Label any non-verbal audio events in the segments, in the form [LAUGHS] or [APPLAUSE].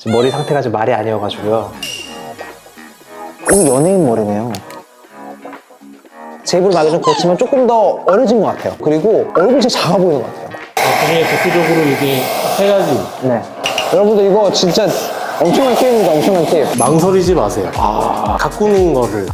지금 머리 상태가 좀 말이 아니어가지고요. 이 연예인 머리네요. 제 입으로 말이 좀 그렇지만 조금 더 어려진 것 같아요. 그리고 얼굴이 진짜 작아 보이는 것 같아요. 그중에 대표적으로 이게 세 가지 네. 여러분들 이거 진짜 엄청난 팁입니다. 엄청난 팁. 망설이지 마세요. 가꾸는 거를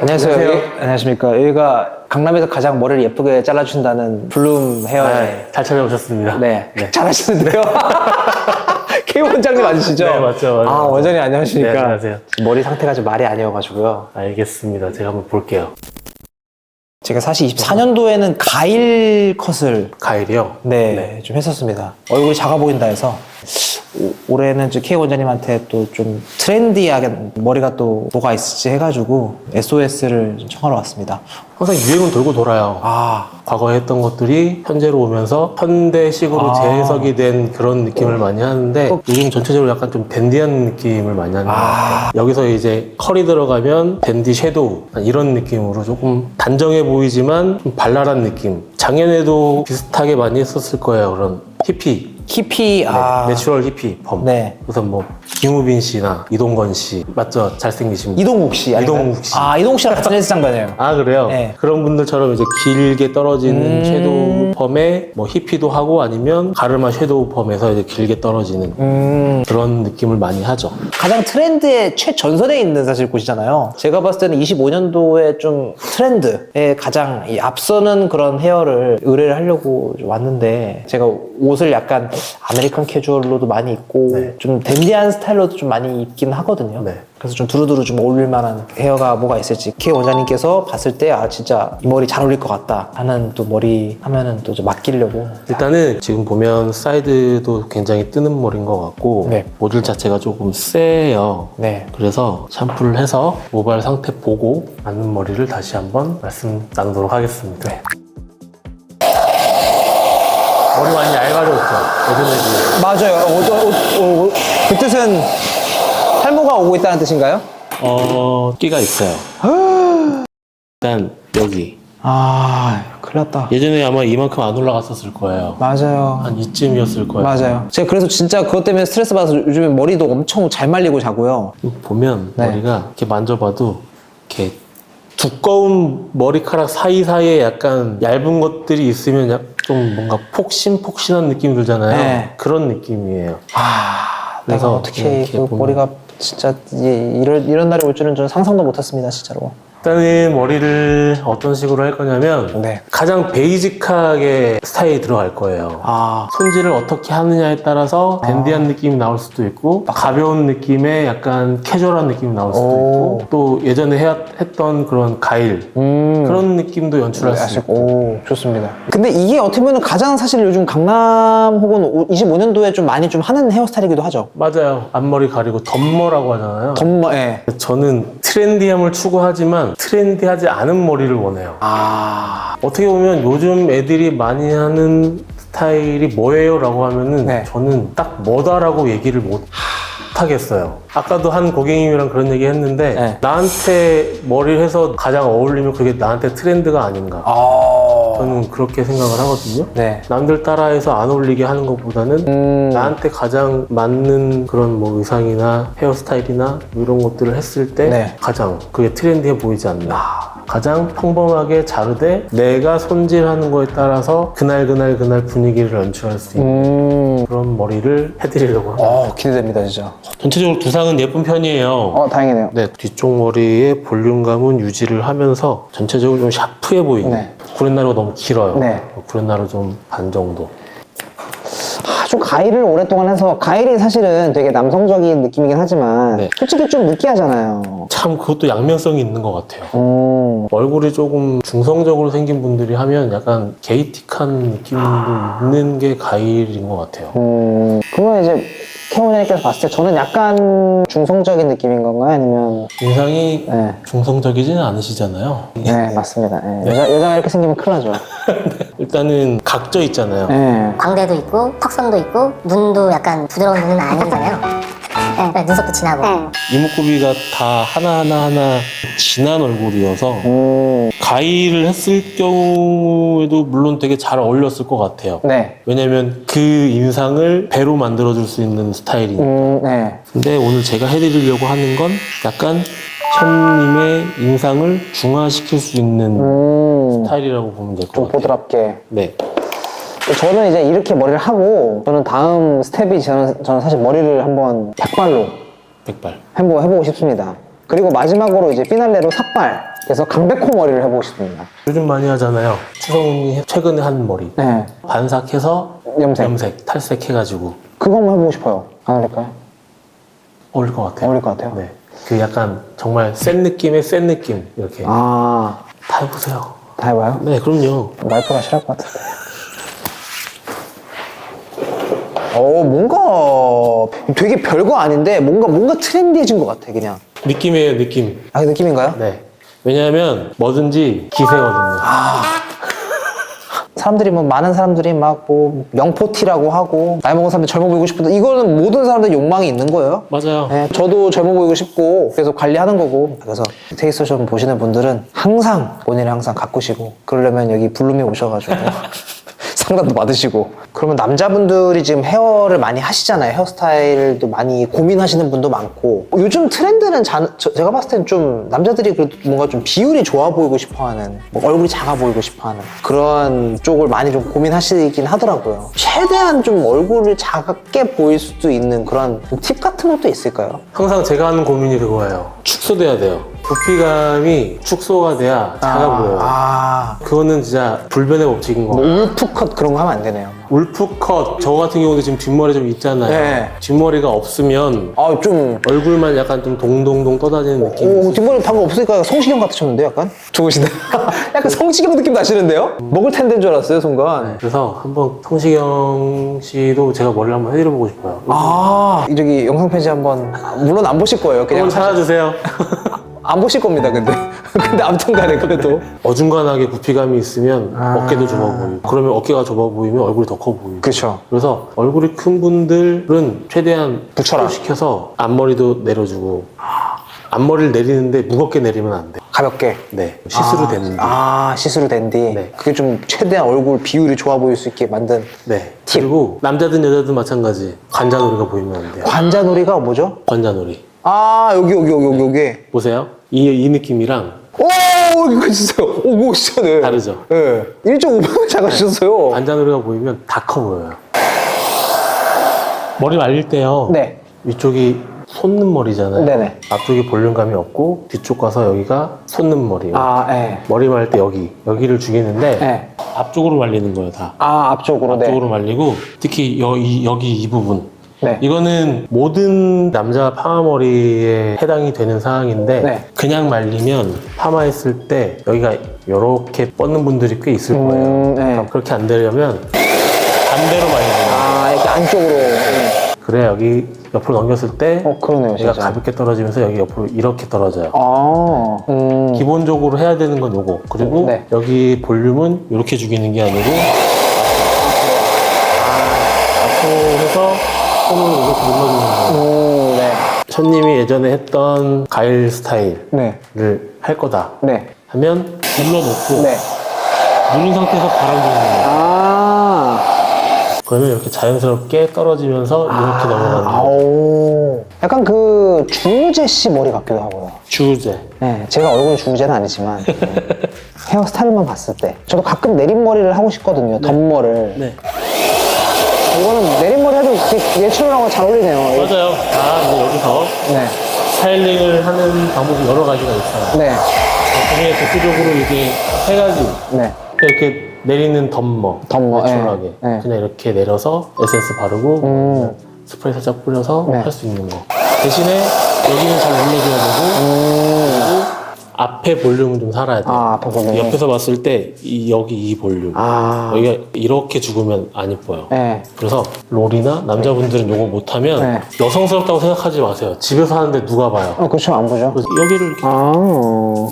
안녕하세요. 안녕하세요. 안녕하십니까. 여기가 강남에서 가장 머리를 예쁘게 잘라준다는 블룸 헤어의 아, 잘 찾아오셨습니다. 네. 잘하시는데요. [LAUGHS] K 원장님 맞으시죠? 네, 맞죠, 맞아요. 아, 원장님 안녕하십니까. 네, 안녕하세요. 머리 상태가 좀 말이 아니어가지고요. 알겠습니다. 제가 한번 볼게요. 제가 사실 24년도에는 가일 컷을 가일이요. 네, 좀 했었습니다. 얼굴이 작아 보인다 해서 오- 올해는 저 K 원장님한테 또 좀 트렌디하게 머리가 또 뭐가 있을지 해가지고 SOS를 청하러 왔습니다. 항상 유행은 돌고 돌아요. 아, 과거에 했던 것들이 현재로 오면서 현대식으로 아. 재해석이 된 그런 느낌을 많이 하는데 요즘 전체적으로 약간 좀 댄디한 느낌을 많이 하는 것 같아요. 여기서 이제 컬이 들어가면 댄디 섀도우 이런 느낌으로 조금 단정해 보이지만 좀 발랄한 느낌. 작년에도 비슷하게 많이 했었을 거예요. 그런 히피. 히피, 아, 내추럴 히피 펌. 네. 우선 뭐 김우빈 씨나 이동건 씨 맞죠? 잘생기신 분. 이동욱 씨. 아닌가요? 이동욱 씨. 아, 이동욱 씨랑 같은 헬스장가네요. 아 그래요? 네. 그런 분들처럼 이제 길게 떨어지는 음. 섀도우 펌에 뭐 히피도 하고 아니면 가르마 섀도우 펌에서 이제 길게 떨어지는 음, 그런 느낌을 많이 하죠. 가장 트렌드의 최전선에 있는 사실 곳이잖아요. 제가 봤을 때는 25년도에 좀 트렌드에 가장 이 앞서는 그런 헤어를 의뢰를 하려고 좀 왔는데 제가 옷을 약간 아메리칸 캐주얼로도 많이 입고 네. 좀 댄디한 스타일로도 좀 많이 입긴 하거든요. 네. 그래서 좀 두루두루 좀 어울릴 만한 헤어가 뭐가 있을지 K 원장님께서 봤을 때 아 진짜 이 머리 잘 어울릴 것 같다 하는 또 머리 하면은 또좀 맡기려고 일단은 지금 보면 사이드도 굉장히 뜨는 머리인 것 같고 네. 모듈 자체가 조금 세요. 네. 그래서 샴푸를 해서 모발 상태 보고 맞는 머리를 다시 한번 말씀 나누도록 하겠습니다. 네. 머리 많이 얇아졌죠? 예전에 비해. 맞아요. 어, 어, 어, 어, 그 뜻은 탈모가 오고 있다는 뜻인가요? 어, 끼가 있어요. 일단 여기 아, 큰일 났다. 예전에 아마 이만큼 안 올라갔었을 거예요. 맞아요. 한 이쯤이었을 거예요. 맞아요. 제가 그래서 진짜 그것 때문에 스트레스 받아서 요즘에 머리도 엄청 잘 말리고 자고요. 보면 네. 머리가 이렇게 만져봐도 이렇게 두꺼운 머리카락 사이사이에 약간 얇은 것들이 있으면 약- 좀 뭔가 폭신폭신한 느낌이 들잖아요. 네. 그런 느낌이에요. 아, 그래서 내가 어떻게 이렇게 그 보면- 머리가 진짜 이- 이런, 이런 날이 올 줄은 저는 상상도 못했습니다, 진짜로. 일단은 머리를 어떤 식으로 할 거냐면 네. 가장 베이직하게 스타일이 들어갈 거예요. 아, 손질을 어떻게 하느냐에 따라서 댄디한 느낌이 나올 수도 있고 가벼운 느낌의 약간 캐주얼한 느낌이 나올 수도 오. 있고 또 예전에 해, 했던 그런 가일 음. 그런 느낌도 연출할 수 있고 오, 좋습니다. 근데 이게 어떻게 보면 가장 사실 요즘 강남 혹은 25년도에 좀 많이 좀 하는 헤어스타일이기도 하죠. 맞아요 앞머리 가리고 덤머라고 하잖아요 덤머, 예. 저는 트렌디함을 추구하지만 트렌디하지 않은 머리를 원해요 아, 어떻게 보면 요즘 애들이 많이 하는 스타일이 뭐예요? 라고 하면은 네. 저는 딱 뭐다라고 얘기를 못 하겠어요. 아까도 한 고객님이랑 그런 얘기 했는데 네. 나한테 머리를 해서 가장 어울리면 그게 나한테 트렌드가 아닌가. 아, 저는 그렇게 생각을 하거든요. 네. 남들 따라해서 안 어울리게 하는 것보다는 음, 나한테 가장 맞는 그런 뭐 의상이나 헤어스타일이나 뭐 이런 것들을 했을 때 네. 가장 그게 트렌디해 보이지 않나. 가장 평범하게 자르되 내가 손질하는 거에 따라서 그날 그날 그날 분위기를 연출할 수 있는 음, 그런 머리를 해드리려고 합니다. 어, 기대됩니다, 진짜. 전체적으로 두상은 예쁜 편이에요. 어, 다행이네요. 네, 뒤쪽 머리의 볼륨감은 유지를 하면서 전체적으로 좀 샤프해 보이는 네. 구렛 나루가 너무 길어요. 네. 구렛 나루 좀 반 정도. 아주 가일을 오랫동안 해서 가일이 사실은 되게 남성적인 느낌이긴 하지만 네. 솔직히 좀 느끼하잖아요. 참 그것도 양면성이 있는 것 같아요. 음, 얼굴이 조금 중성적으로 생긴 분들이 하면 약간 게이틱한 느낌도 있는 게 가일인 것 같아요. 음, 그러면 이제 케어원장님께서 봤을 때 저는 약간 중성적인 느낌인 건가요? 아니면 인상이 네, 중성적이지는 않으시잖아요. 네 맞습니다. 네. 여자 여자가 이렇게 생기면 큰일 나죠. [LAUGHS] 일단은 각져 있잖아요. 네. 광대도 있고 턱선도 있고 눈도 약간 부드러운 눈은 아니잖아요. 네, 네, 눈썹도 진하고. 이목구비가 다 하나하나 하나 진한 얼굴이어서 음, 가위를 했을 경우에도 물론 되게 잘 어울렸을 것 같아요. 네. 왜냐면 그 인상을 배로 만들어줄 수 있는 스타일이니까. 음, 네. 근데 오늘 제가 해드리려고 하는 건 약간 현님의 인상을 중화시킬 수 있는 음, 스타일이라고 보면 될좀것 같아요. 보드랍게. 네. 저는 이제 이렇게 머리를 하고, 저는 다음 스텝이 저는, 저는 사실 머리를 한번 백발로 백발. 한번 해보고 싶습니다. 그리고 마지막으로 이제 피날레로 삭발. 그래서 강백호 머리를 해보고 싶습니다. 요즘 많이 하잖아요. 추성훈이 최근에 한 머리. 네. 반삭해서 염색. 염색, 탈색해가지고 그거 한번 해보고 싶어요. 안 어울릴까요? 어울릴 것 같아요. 어울릴 것 같아요. 네. 그 약간 정말 센 느낌의 센 느낌. 이렇게. 아, 다 해보세요. 다 해봐요? 네, 그럼요. 와이프가 싫어할 것 같은데. 어, 뭔가 되게 별거 아닌데 뭔가 뭔가 트렌디해진 것 같아, 그냥. 느낌이에요, 느낌. 아, 그 느낌인가요? 네. 왜냐하면 뭐든지 기세거든요. 사람들이 뭐 많은 사람들이 막 뭐 명포티라고 하고 나이 먹은 사람들 젊어 보이고 싶다. 이거는 모든 사람들 욕망이 있는 거예요. 맞아요. 네, 저도 젊어 보이고 싶고 계속 관리하는 거고 그래서 테이스션 보시는 분들은 항상 본인을 항상 가꾸시고 그러려면 여기 블룸에 오셔가지고 [LAUGHS] 상담도 받으시고 그러면 남자분들이 지금 헤어를 많이 하시잖아요 헤어스타일도 많이 고민하시는 분도 많고 요즘 트렌드는 자- 저- 제가 봤을 땐 좀 남자들이 그래도 뭔가 좀 비율이 좋아 보이고 싶어하는 뭐 얼굴이 작아 보이고 싶어하는 그런 쪽을 많이 좀 고민하시긴 하더라고요 최대한 좀 얼굴을 작게 보일 수도 있는 그런 팁 같은 것도 있을까요? 항상 제가 하는 고민이 그거예요. 축소돼야 돼요. 부피감이 축소가 돼야 작아 보여요. 아, 그거는 진짜 불변의 법칙인 거뭐 같아요. 울프컷 그런 거 하면 안 되네요. 울프컷, 저 같은 경우도 지금 뒷머리 좀 있잖아요. 네. 뒷머리가 없으면 아, 좀. 얼굴만 약간 좀 동동동 떠다니는 느낌이 오. 뒷머리 방금 없으니까 성시경 같으셨는데, 약간? 좋으시네. [LAUGHS] 약간 성시경 느낌 나시는데요? 먹을 텐데인 줄 알았어요, 순간. 그래서 한번 성시경 씨도 제가 머리를 한번 해드려보고 싶어요. 아, 저기 영상 편지 한번. 물론 안 보실 거예요. 그냥. 한번 찾아주세요. [LAUGHS] 안 보실 겁니다, 근데. [LAUGHS] 근데 아무튼 간에 그래도. 어중간하게 부피감이 있으면 아. 어깨도 좁아 보이고 그러면 어깨가 좁아 보이면 얼굴이 더 커 보이고 그쵸. 그래서 얼굴이 큰 분들은 최대한 붙여라. 시켜서 앞머리도 내려주고 앞머리를 내리는데 무겁게 내리면 안 돼. 가볍게. 네, 시스루 아, 되는. 데 아, 시스루 된 뒤. 네. 그게 좀 최대한 얼굴 비율이 좋아 보일 수 있게 만든. 네. 팁. 그리고 남자든 여자든 마찬가지. 관자놀이가 보이면 안 돼요. 관자놀이가 뭐죠? 관자놀이. 아, 여기, 여기, 여기, 여기, 여기. 보세요. 이, 이 느낌이랑 오, 이거 진짜요. 오, 뭐 진짜 네. 다르죠. 네. 1.5배 작아지셨어요. 관자놀이가 보이면 다 커 보여요. 머리 말릴 때요. 네. 위쪽이 솟는 머리잖아요. 네네. 앞쪽이 볼륨감이 없고 뒤쪽 가서 여기가 솟는 머리예요. 아, 예. 머리 말릴 때 여기 여기를 죽이는데 네. 앞쪽으로 말리는 거예요 다. 아, 앞쪽으로. 네. 앞쪽으로 말리고 특히 여, 이, 여기 이 부분 네. 이거는 모든 남자 파마 머리에 해당이 되는 사항인데 네. 그냥 말리면 파마했을 때 여기가 이렇게 뻗는 분들이 꽤 있을 거예요. 음, 네. 그럼 그렇게 안 되려면 반대로 말려야 돼요. 아, 이렇게 안쪽으로. 네. 그래 여기 옆으로 넘겼을 때 어, 그러네요, 여기가 진짜. 가볍게 떨어지면서 여기 옆으로 이렇게 떨어져요. 아, 음. 기본적으로 해야 되는 건 요거. 그리고 네. 여기 볼륨은 이렇게 죽이는 게 아니고 앞으로 해서 손으로 이렇게 눌러주는 거예요. 음, 네. 천님이 예전에 했던 가일 스타일을 네. 할 거다 네. 하면 눌러놓고 네. 누른 상태에서 바람 부는 거예요. 아. 그러면 이렇게 자연스럽게 떨어지면서 이렇게 넘어가는 거예요. 약간 그 주우재 씨 머리 같기도 하고요. 주제. 네, 제가 얼굴 주우재는 아니지만 [LAUGHS] 네. 헤어스타일만 봤을 때 저도 가끔 내린머리를 하고 싶거든요. 덧머를. 네. 이거는 내린머리 해도 되게 내추럴하고 잘 어울리네요. 맞아요. 다 이제 여기서 네. 스타일링을 하는 방법이 여러 가지가 있어요. 네. 그 중에 대표적으로 이게 세 가지. 네. 이렇게 내리는 덤머. 덤머, 내추럴하게. 예, 예. 그냥 이렇게 내려서 에센스 바르고 음. 스프레이 살짝 뿌려서 네. 할 수 있는 거. 대신에 여기는 잘 눌러줘야 되고 음. 그리고 앞에 볼륨은 좀 살아야 돼요. 아, 앞에 볼륨이? 옆에서 봤을 때 이, 여기 이 볼륨. 아. 여기가 이렇게 죽으면 안 이뻐요. 네. 그래서 롤이나 남자분들은 요거 못하면 네. 여성스럽다고 생각하지 마세요. 집에서 하는데 누가 봐요. 어, 그렇죠. 안 보죠. 그래서 여기를 이렇게 아.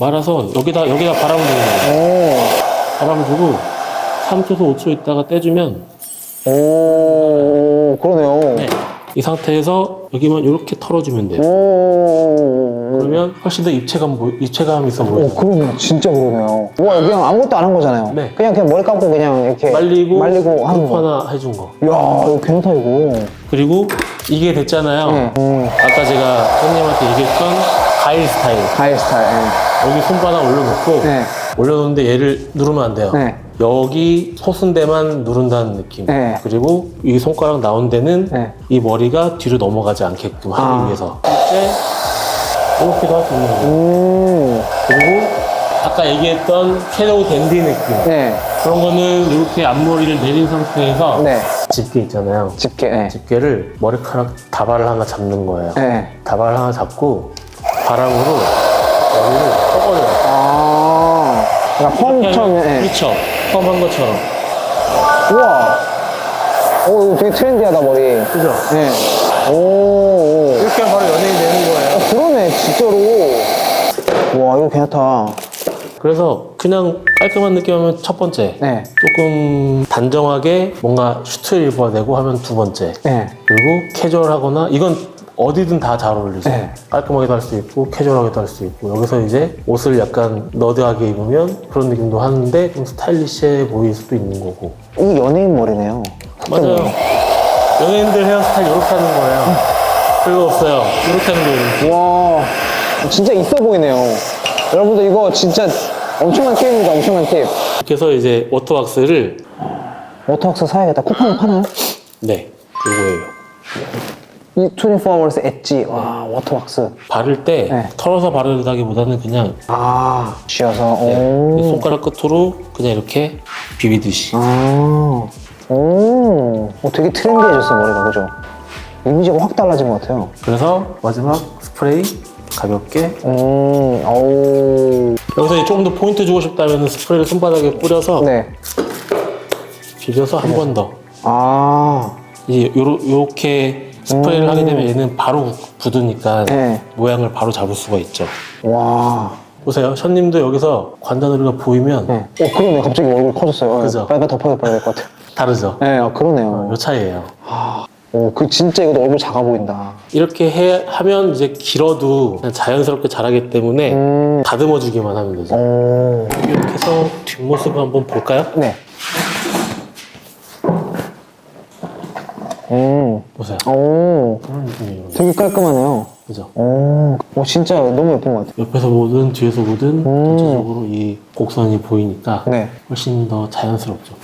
말아서 여기다 여기다 바람 부는 거예요. 오. 바람 주고 3초에서 5초 있다가 떼주면 오. 그러네요. 네. 이 상태에서 여기만 이렇게 털어주면 돼요. 오. 그러면 훨씬 더 입체감, 보- 입체감 있어 오, 보여요. 그러네. 진짜 그러네요. 와, 그냥 아무것도 안 한 거잖아요. 네. 그냥, 그냥 머리 감고 그냥 이렇게. 말리고, 말리고 하는 거. 하나 해준 거. 이야, 이거 괜찮다, 이거. 그리고 이게 됐잖아요. 네. 음. 아까 제가 형님한테 얘기했던 가일 스타일. 가일 스타일. 예. 여기 손바닥 올려놓고 네. 올려놓는데 얘를 누르면 안 돼요. 네. 여기 솟은 데만 누른다는 느낌. 네. 그리고 이 손가락 나온 데는 네. 이 머리가 뒤로 넘어가지 않게끔 하기 아. 위해서. 이제 이렇게도 할 수 있는 거예요. 음. 그리고 아까 얘기했던 섀도우 댄디 느낌. 네. 그런 거는 이렇게 앞머리를 내린 상태에서 네. 집게 있잖아요. 집게. 네. 집게를 머리카락 다발을 하나 잡는 거예요. 네. 다발 하나 잡고 바람으로 머리를 떠버려요. 아. 그러니까 펌처럼. 예. 그렇죠. 펌한 것처럼. 우와. 오, 이거 되게 트렌디하다, 머리. 그죠? 네. 오, 오. 이렇게 바로 연예인 되는 거예요. 어, 그러네, 진짜로. 와, 이거 괜찮다. 그래서 그냥 깔끔한 느낌하면 첫 번째. 네. 조금 단정하게 뭔가 슈트를 입어야 되고 하면 두 번째. 네. 그리고 캐주얼하거나 이건 어디든 다 잘 어울리죠. 네. 깔끔하게도 할 수 있고 캐주얼하게도 할 수 있고 여기서 이제 옷을 약간 너드하게 입으면 그런 느낌도 하는데 좀 스타일리시해 보일 수도 있는 거고. 이 연예인 머리네요. 맞아요. 연예인들 헤어스타일 이렇게 하는 거예요. 별거 없어요. 이렇게 하는 거예요. 와, 진짜 있어 보이네요. 여러분들 이거 진짜 엄청난 팁입니다. 엄청난 팁. 그래서 이제 워터왁스를 워터왁스 사야겠다. 쿠팡에 파나요? 네 요거예요. 이 24hours 엣지. 와, 워터왁스. 바를 때 네. 털어서 바르다기보다는 그냥 아, 쥐어서. 네. 오. 손가락 끝으로 그냥 이렇게 비비듯이. 아, 오. 어, 되게 트렌디해졌어, 머리가. 그죠? 이미지가 확 달라진 것 같아요. 그래서 마지막 스프레이 가볍게 음, 오. 여기서 이제 조금 더 포인트 주고 싶다면 스프레이를 손바닥에 뿌려서 네. 비벼서 한 번 더. 아, 이제 요렇게 스프레이를 하게 되면 얘는 바로 굳으니까 네. 모양을 바로 잡을 수가 있죠. 와. 보세요. 션님도 여기서 관자놀이가 보이면 네. 어, 그러네. 갑자기 얼굴 커졌어요. 그죠? 빨리 덮어야 될것 같아요. [LAUGHS] 다르죠. 네, 아, 그러네요. 요 차이예요. 오, 그 진짜 이것도 얼굴 작아 보인다. 이렇게 해, 하면 이제 길어도 그냥 자연스럽게 자라기 때문에 음. 다듬어 주기만 하면 되죠. 오. 이렇게 해서 뒷모습을 한번 볼까요? 네. 음. 보세요. 오. 그런 느낌이에요. 되게 깔끔하네요. 그죠? 오. 오, 진짜 너무 예쁜 것 같아요. 옆에서 보든 뒤에서 보든 전체적으로 이 곡선이 보이니까 음. 네. 훨씬 더 자연스럽죠.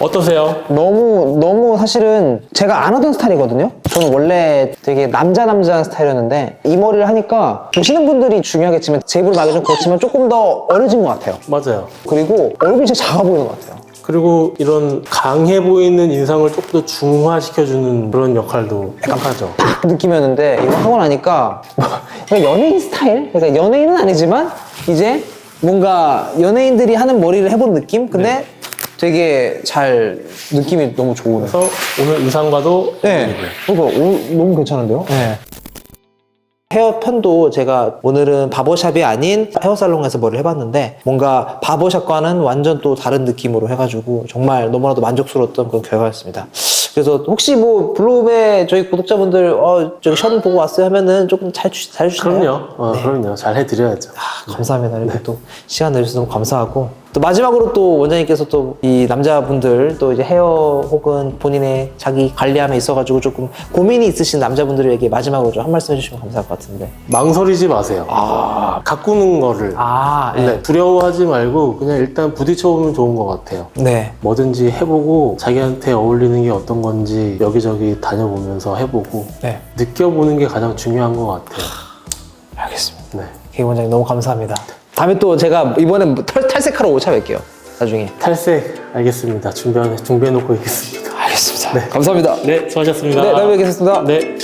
어떠세요? 너무, 너무 사실은 제가 안 하던 스타일이거든요? 저는 원래 되게 남자 남자 스타일이었는데 이 머리를 하니까 보시는 분들이 중요하겠지만 제 입으로 말하기 좀 그렇지만 조금 더 어려진 것 같아요. 맞아요. 그리고 얼굴이 진짜 작아 보이는 것 같아요. 그리고 이런 강해 보이는 인상을 조금 더 중화시켜주는 그런 역할도 딱 하죠. 그 느낌이었는데 이거 하고 나니까 뭐 약간 연예인 스타일? 그러니까 연예인은 아니지만 이제 뭔가 연예인들이 하는 머리를 해본 느낌? 근데 되게 잘 느낌이 너무 좋은. 그래서 오늘 의상과도 네. 그러니까 오, 너무 괜찮은데요? 네. 헤어 편도 제가 오늘은 바버샵이 아닌 헤어살롱에서 머리를 해봤는데 뭔가 바버샵과는 완전 또 다른 느낌으로 해가지고 정말 너무나도 만족스러웠던 그런 결과였습니다. 그래서 혹시 뭐 블루베 저희 구독자분들 어 저기 션 보고 왔어요 하면은 조금 잘, 주, 잘 주시나요? 그럼요. 어, 그럼요. 잘 해드려야죠. 아, 감사합니다. 이렇게 또 시간 내주셔서 너무 감사하고 또 마지막으로 또 원장님께서 또 이 남자분들 또 이제 헤어 혹은 본인의 자기 관리함에 있어가지고 조금 고민이 있으신 남자분들에게 마지막으로 좀 한 말씀 해주시면 감사할 것 같은데. 망설이지 마세요. 가꾸는 거를. 아, 네, 두려워하지 말고 그냥 일단 부딪혀보면 좋은 것 같아요. 네. 뭐든지 해보고 자기한테 어울리는 게 어떤 건지 여기저기 다녀보면서 해보고 네. 느껴보는 게 가장 중요한 것 같아요. 알겠습니다. 네. 개 원장님 너무 감사합니다. 다음에 또 제가 이번엔 탈, 탈색하러 오차 뵐게요. 나중에. 탈색 알겠습니다. 준비해, 준비해 놓고 있겠습니다. 알겠습니다. 감사합니다. 네, 수고하셨습니다. 네, 다음에 뵙겠습니다. 네.